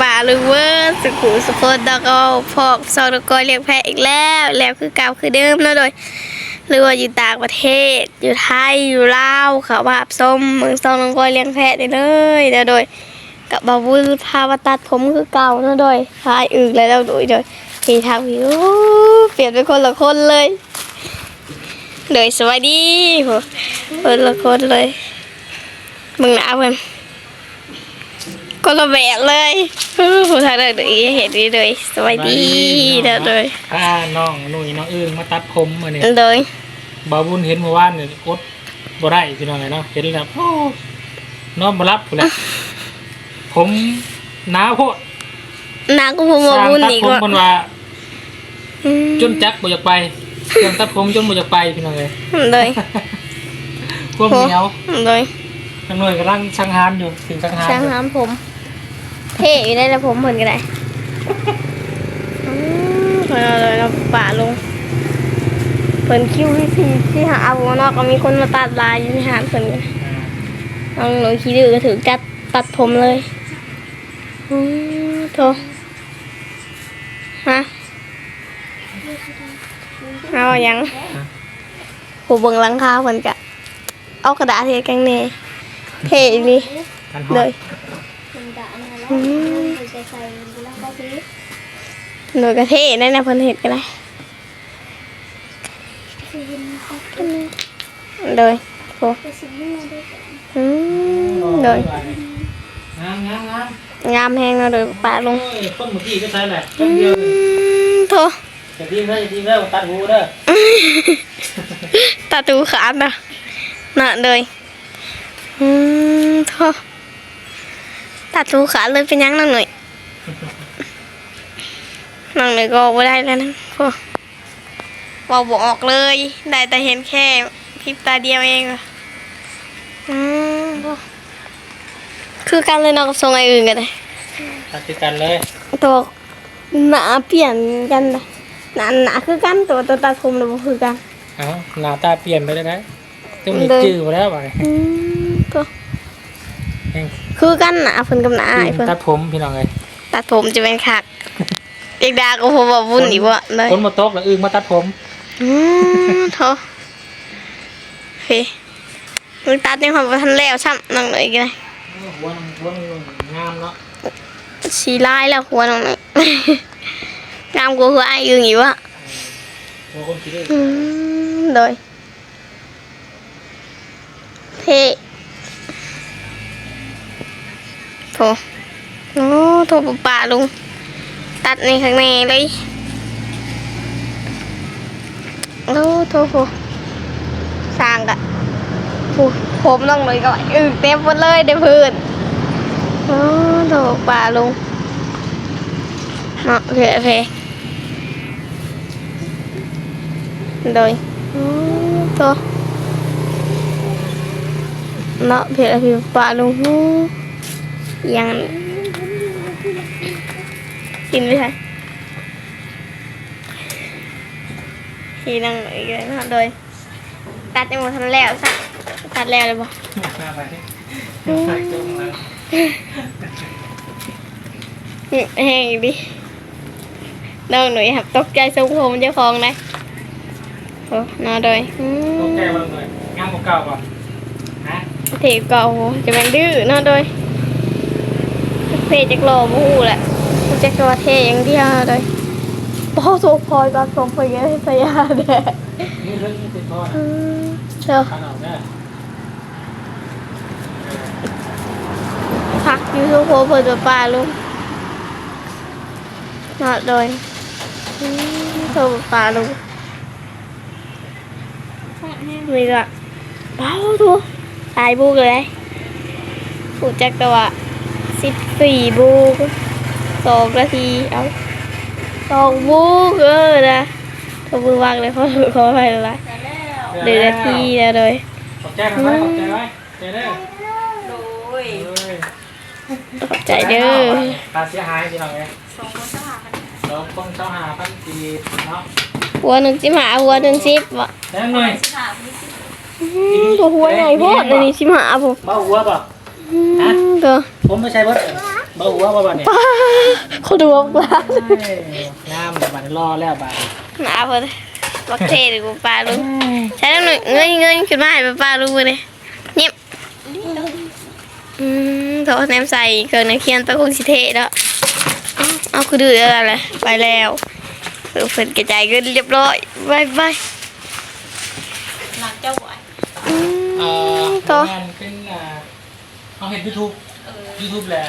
ป่าลูเวอร์สุขุสุคนแล้วก็พอกซอกตะกอเลี้ยงแพะอีกแล้ว แล้วคือเก่าคือเดิมเนาะโดยหรือว่าอยู่ต่างประเทศ อยู่ไทยอยู่ลาวเขาบาบส้มเมืองซองตะกอเลี้ยงแพะได้เลยแล้วโดยกับบาวุพามาตัดผมคือเก่าเนาะโดยพายอึกแล้วโดยโดยทีทางพี่โอ้เปลี่ยนเป็นคนละคนเลยโดยสวัสดีคนละคนเลยมึงหนาวเพื่อน คนละแบบเลยผู้ทางเดินอีเห็นดีเลยสวัสดีเด้อโดยถ้าน้องหนุ่ยน้องอึ้งมาตัดผมมาเนี่ยโดยบาวบุญเห็นเมื่อวานเนี่ยอดบ่ได้พี่น้องไงเนาะเห็นแล้วโอ้นอนบ่รับพุ่นแหละผมหนาวโพดนางก็พสมาร้างบุญตัดอีกผมว่าคนว่าอืมจนจักบ่อยากไปเครื่องตัดผมจนบ่อยากไปพี่น้องเลยโดยพวกเหนียวโดยน้องหน่วยกำลังสังหารอยู่ถึงสังหารช่างอยู่น้ำผม เท่อยู่ได้แล้วผมเหมือนกันได้อืมพอเราเราป่าลงเพิ่นคิวที่สี่ที่หาเอาเนาะก็มีคนมาตัดลายอยู่ในหาดเพิ่นกันอ่าน้องหนูขี้ดื้อก็ถือจัดตัดผมเลยอืมโถฮะเอายังผู้เบิ่งหลังคาเพิ่นกะเอากระดาษเทกังเน่เท่อีหลีกั นฮอเลดยอืมหนูกระเท่ได้นะเพิ่นเห็ดกันเลยเลยโอ้อืมเลยงามงามงามงามแหงเนาะโดยปะลงโอ้ยต้นเมื่อกี้ก็ใช่แหละอืต้นเดียวมโถอย่าทิ้งเด้ออย่าทิ้งเด้อตัดหูเด้อตาตูขาดนะน่ะเลยอืมโถ ตาตูขาดเลยเป็นยังนั่งหน่อยนั่งหน่อยก็ไม่ได้แล้วนะโอ้บอกบอกออกเลย ได้แต่เห็นแค่พริบตาเดียวเองอะอืมโถ่คือกันเลยเนาะกับทรงไออื่นกันเลยตัดติดกันเลยตัวหนาเปลี่ยนกันเลยหนาหนาคือกันตัวตัวตัดผมเราคือกันเอาหน้าตาเปลี่ยนไปได้ไหมต้องมีเลยจื้อมาแล้วไปอืมตัวแห้ง คือกันหนาเพิ่นกับหนาไอ้เพิ่นตัดผมพี่น้องเลยตัดผมจะเป็นคักเด็กดาก็ผมว่าวุ่นอีกว่าเลยคนมาโต๊ะแล้วอึ้งมาตัดผมอืมโถโอเคมึงตัดในความประทันแล้วช่ำนั่งเลยกันเลยหัวหัวงามเนาะสีลายแล้วหัวน้องนี่งามกว่าหัวไอ้ยืงอีกวะหัวคนคิดได้อืมโดยเท่ โถโอ้โถปะปะลุง ตัดในข้างในเลยโอ้โถโหสร้างกะผมต้องเลยก็อึเต็มหมดเลยเดี๋ยวพื้นโอ้โถปะลุงเนาะโอเคโอเคโดยโอ้โถเนาะเพียรพิปะลุงโอ้ ยังกินไม่ใช่ทีนั่งอีกเลยนาะโดย ตัดยังหมดทันแล้วสักตัดแล้วเลยบ่หน้งอืมแห้งดิน้องหนุ่ยหับตกใจทรงผมเจ้าของนะโอ้น่าโดยอืโอมเคบ้างเลยงามกว่าเก่าป่ะฮะถีบเก่าโหจะเป็นดื้อน่าโดย เพจจักรอมู้แหละมันจะกระเทอย่างเดียวโดยพ่อโซพอยก่อนผมพยายามพยายามแดดนี่เรื่องนี้ติดพ่ออืมเดี๋ยวขนาดนี้พักอยู่ทุกโคเปิดตัวปลาลุงนอดโดยอืมโทรปลาลุงมีละเบาทัวตายบูกเลยผูกจักตัว สิบสี่บูกสองนาทีเอาสองบูกเออนะโทรมือวางเลยเขาเขาไปละเดือนนาทีแล้วเลยขอบใจกันไว้ขอบใจไว้ใจเด้อโดยขอบใจเด้อตาเสียหายพี่น้องเลยสองคนสหพันธ์สองคนเจ้าหาพันปีเนาะหัวหนึ่งสิบหาหัวหนึ่งสิบวะแล้วหน่อยสหพันธ์อืมตัวหัวใหญ่โพดอันนี้สิบหาผมเบ้าหัวป่ะ อืมตัวผมไม่ใช่เบิร์ดบบ่หัวบ่บัดเนี่ยเขาดูว่าปลาเอ้ยงามแต่บัดนี้รอแล้วบัดนี้หนาเพิ่นบักเทหรือกูปลาลุงใช้น้ำหน่อยเงยเงยขึ้นมาให้ปลาลุงเลยเงียบอืมโถแนมใส่เกินนักเขียนไปคงสิเทแล้วเอาเอาคือดื้ออะไรไปแล้วเออเพิ่นกระจายเงินเรียบร้อยบายบาย หลังเจ้าบ่อยอืเอ่มอโตงานเป็นอ่า เอาเห็น YouTube YouTube แหละ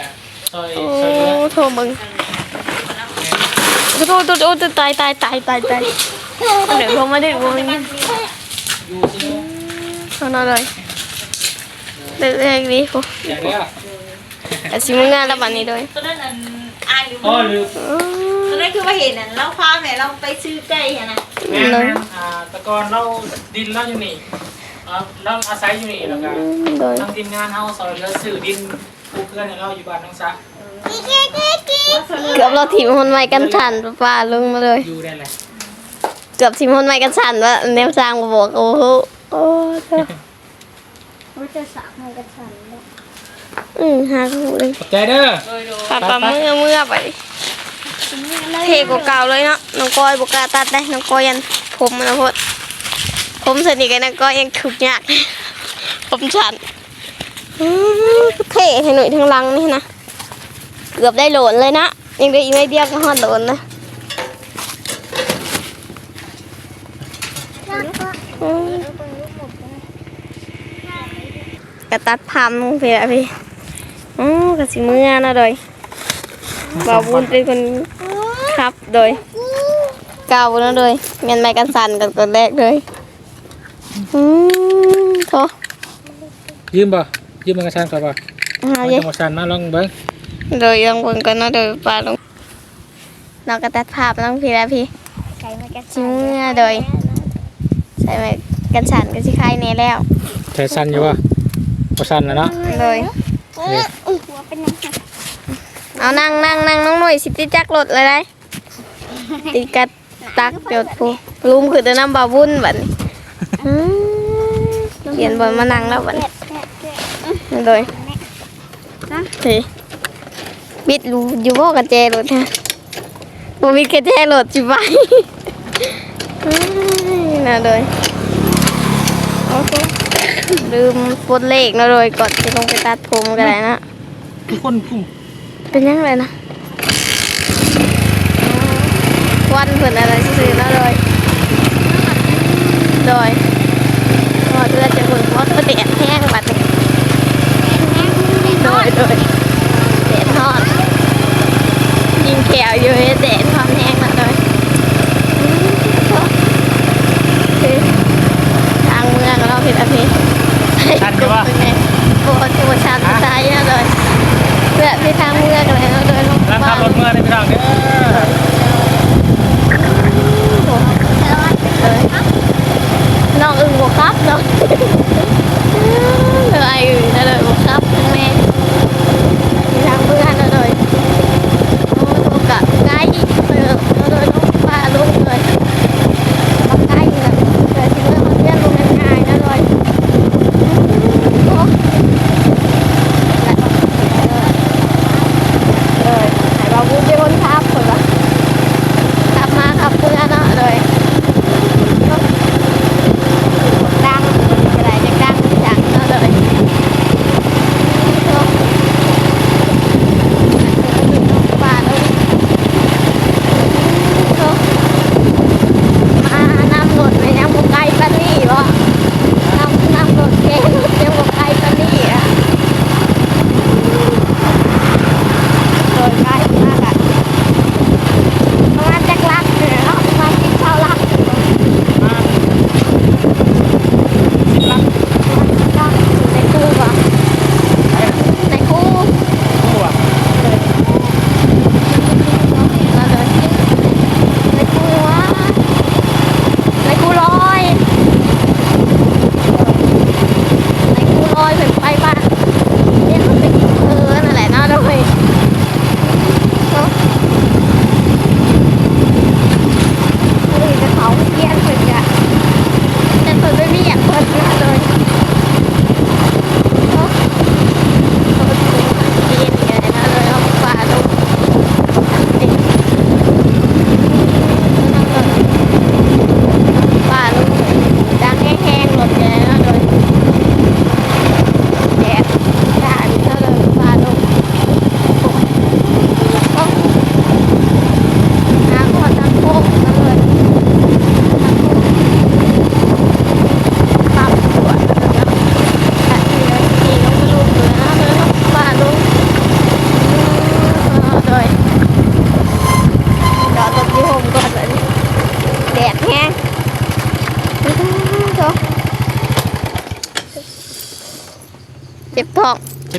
ซอยโอ้ซอยเรือโถมึงโถโถโถโถตายตายตายตายตายเดี๋ยวผมมาได้กูนี่อยู่ที่เอาหน่อยเลยเด็กเด็กดีกูอย่างเนี้ยแต่สิมึงงานแล้วบัดนี้ด้วยตัวนั้นอันอายหรืออ๋อลืมอืมตัวนั้นคือว่าเห็นอันเราพาแม่เราไปซื้อไก่อะนะแม่แม่อ่าแตะกอนเราดินเราอยู่นี่ อ่าเราอาศัยอยู่นี่แล้วก็โดยทางทีมงานเฮาซอยเรือซื้อดินปลูกเพื่อนให้เราอยู่บ้านน้องสะเกือบเราถีบคนใหม่กันฉันป้าลงมาเลย อยู่ได้แหละเกือบถีบคนใหม่กันฉันว่าแนวสร้างมาบอกโอ้โหโอ้เธอรู้จะสามกันฉันแล้วอืมหาถูกเลยขอบใจเด้อโดยโดยปาปาเมื่อเมื่อไปเทกว่าเก่าเลยเนาะน้องก้อยบอกกล้าตัดได้น้องก้อยยันผมมันนะพด ผมสนิทกันน้องก้อยยังถูกยากผมฉันเท่ให้หน่อยทั้งหลังนี่นะเกือบได้โหลนเลยนะยังได้อีกไม่เดียวก็ฮอดโหลนนะกระตัดพามลงไปละพี่อ๋อกระสิมือนะโดยบ่าวบุญเป็นคนขับโดยเก่านะโดยเมียนไม้กันสั่นกันคนแรกเลย อืมโถยืมบ่ยืมมันกระชันก่อนบ่เอามันเยจะมาชันมาลองเบิ่งโดยยังบนกันนะโดยปลาลงเราก็ตัดภาพน้องพี่แล้วพี่ไก่มาแกชิมือโดย ใส่ไม้กันสั่นก็สิคลายแน่แล้วใช้ชันอยู่บ่บ่ชันแล้วเนาะโดยหัวเป็นยังไงเอานั่งนั่งนั่งน้องหน่อยสิติจักรถเลยได้ติดกัดตักเปียวพูลุมคือแต่น้ำบาวุ่นบัดนี้อืม เขียนบนมานั่งแล้วบัดนี้โดยเฮ้ยบิดรูอยู่บ่กันแจรถฮะบ่มีกระแจรถจิไปอืมน่าโดยโอเคลืมปลดเลขนะโดยก่อนจะลงไปตัดผมกันเลยนะทุกคนกุ้งเป็นยังไงนะวันเพิ่นอะไรซื่อๆเนาะโดย ดอยพอเลือดจะเพิ่นว่าตัวแดดแห้งบัดนี้โดยโดยแดดทอดยิงแขวอยู่ให้แดดความแห้ง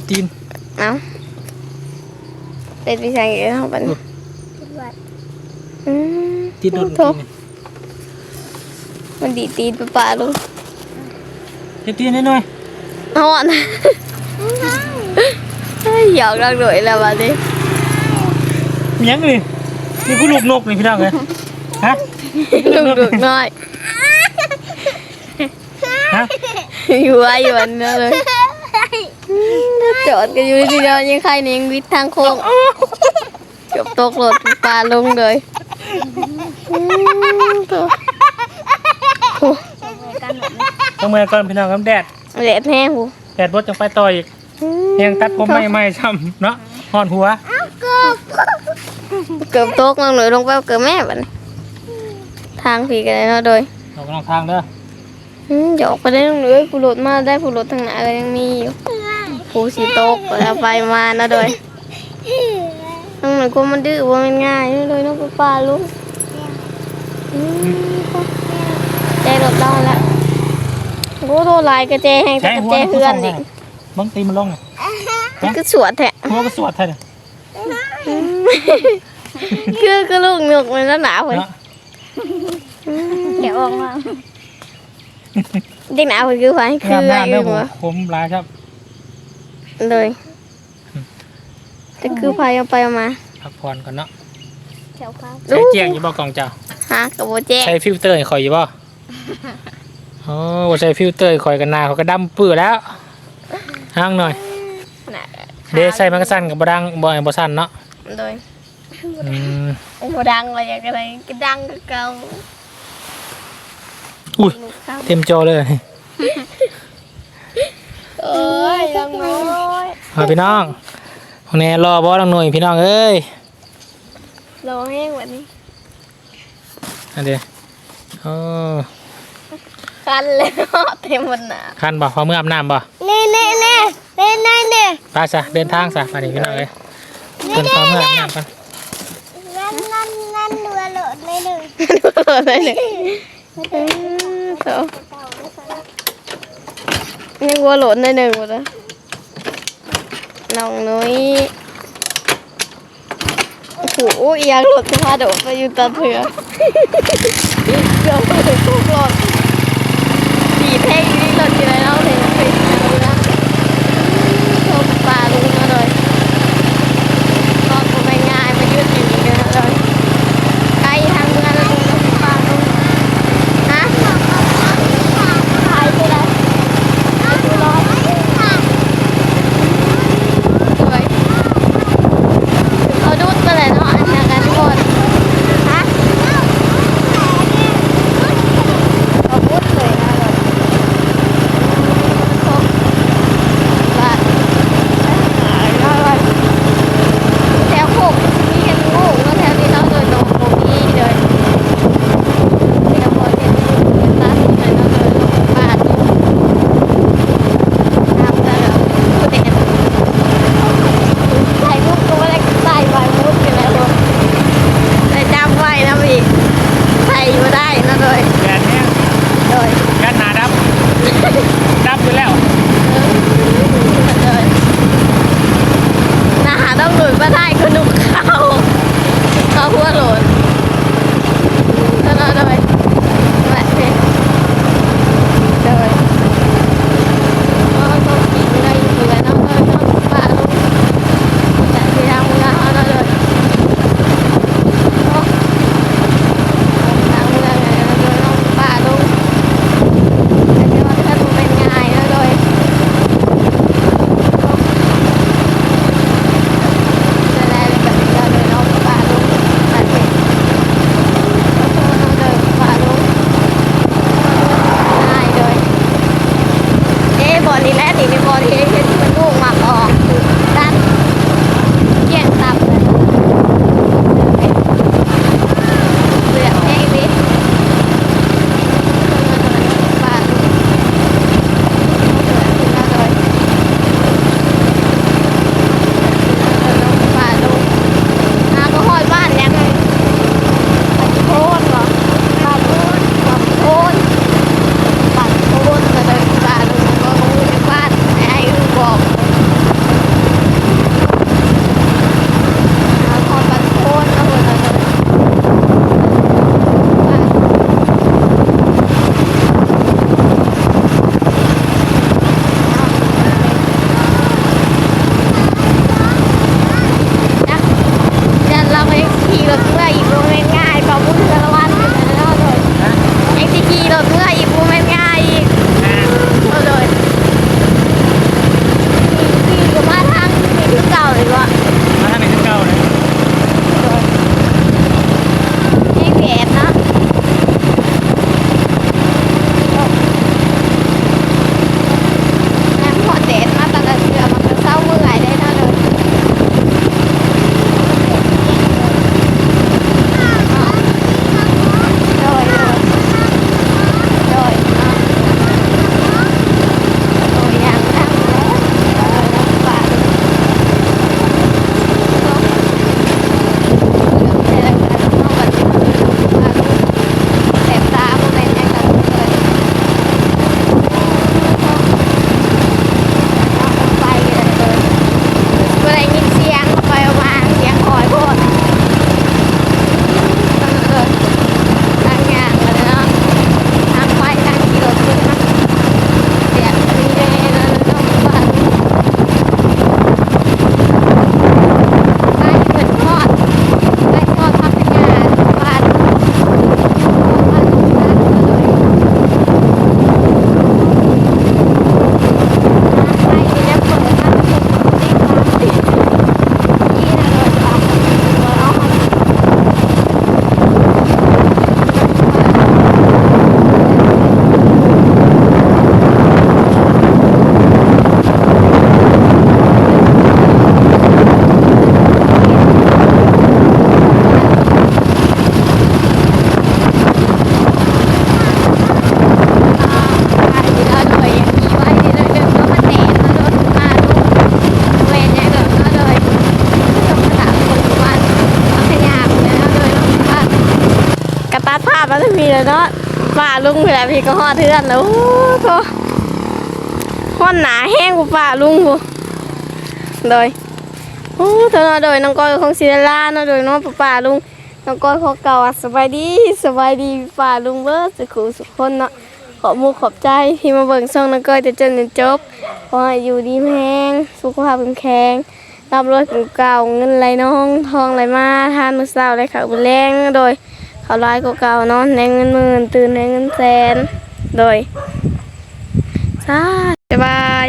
เจ็บตีนเอ้าเป็นพี่ชายเอ๋เข้าไปอืมอืมตีนโดนโถตีนนี่มันดีตีนป่าๆลุงเจ็บตีนนิดหน่อยฮอนเฮ้ยหยอกรักหน่อยแล้ววันนี้มีหยังนี่นี่กูลูกนกนี่พี่น้องเลยฮะลุงดุกน้อยฮะอยู่ไว้อยู่วันนี้เลย จอดกันอยู่ที่เดียวยังใครนี่ยังวิทย์ทางโค้งเกือบตกรถปลาลงเลยอืมโถ่โอ้ต้องเมื่อก่อนพี่น้องครับแดดแดดแห้งหูแดดบดจังไปต่ออีกยังตัดผมไม่ไม่ช้ำเนาะหอนหัว เกือบตกลงหน่อยลงไปเกือบแม่บัดนทางผีกันเลยเนาะโดยออกกำลังทางเด้ออืมอย่าออกไปได้ตรงเลยผู้รถมาได้ผู้รถทางไหนก็ยังมีอยู่ ผู้สีตกแล้วไปมานะโดยน้องหน่อยก็มันดื้อว่ามันง่ายนี่เลยน้องป้าลุงอืมใจรถเราแล้วโอ้โทรลายกระเจแห้งแต่ใช้กระหัวเจมันก็เพื่อส่นงอีให้กมึงตีมันลงน่ะก็สวดแทะหัวก็สวดแท้เลยคือก็ลูกหนกมันแล้วหนาวเลยเนาะเดี๋ยวออกมาเด็กหนาวคือไฟคือน้ำอะไรน้ำอเด้อยู่ผมวะผมลายครับ เลยจะคือไฟเอาไปเอามาพักผ่อนก่อนเนาะแถวครับใช้เจียงอยู่บ่กล่องเจ้าฮะกับโบแจ๊กใช้ฟิลเตอร์ให้ข่อยอยู่บ่โอ้บ่ใช้ฟิลเตอร์ให้ข่อยกันหนาเขาก็ดำปื้อแล้วห่างหน่อยน่ะเดใส่มันก็สั้นกับบ่ดังบ่ให้บ่สั้นเนาะเลยอืมโบดังอะไรอย่างไรก็ดังก็เก่าอุ้ยลูกเข้าเต็มจอเลย เอ้ยดังน้อยเอาพี่น้องวันนี้รอบ่ดังหน่อยพี่น้องเอ้ยรอแห้งวันนี้อันเดียวโอ้คันเลยเนาะเต็มวันหนาคันบ่พอมืออาบน้ำบ่เน่เน่เน่เน่เน่เน่ไปซะเดินทางซะไปดิพี่น้องเอ้ยเดินพอมืออาบน้ำกันนั่นนั่นนั่นดูโหลดในหนึ่งอะไรเนี่ยอืมโถ ยังวัวหลนได้หนึ่งหมดแล้วน้องนุ้ยโอ้โหอีอยางหลดจะพาโดดไปอยู่ตาเถื่อเกือบไปถึงทุกหลดดี ป่าลุงเผื่อพี่ก็ฮอดเทือนแล้วโอ้โหฮอดหนาแห้งกูป่าลุงกูโดยโอ้เธอเนาโดยน้องก้อยของศิลาเนาะโดยน้องป่าลุงน้องก้อยเขาเก่าสบายดีสบายดีป่าลุงเบิร์ดสุขุสุขคนเนาะขอบมุกขอบใจที่มาเบิ่งช่องนักก้อยจะจนจนจบขอให้อยู่ดีแพงสุขภาพเป็นแข็งร่ำรวยเป็นเก่าเงินไหลน้องทองไหลมาทานมือเศร้าไหลขาวบุญแรงโดย เอาลายกว่าเก่าเนาะในเงินหมื่นตื่นในเงินแสน โดยสาธุ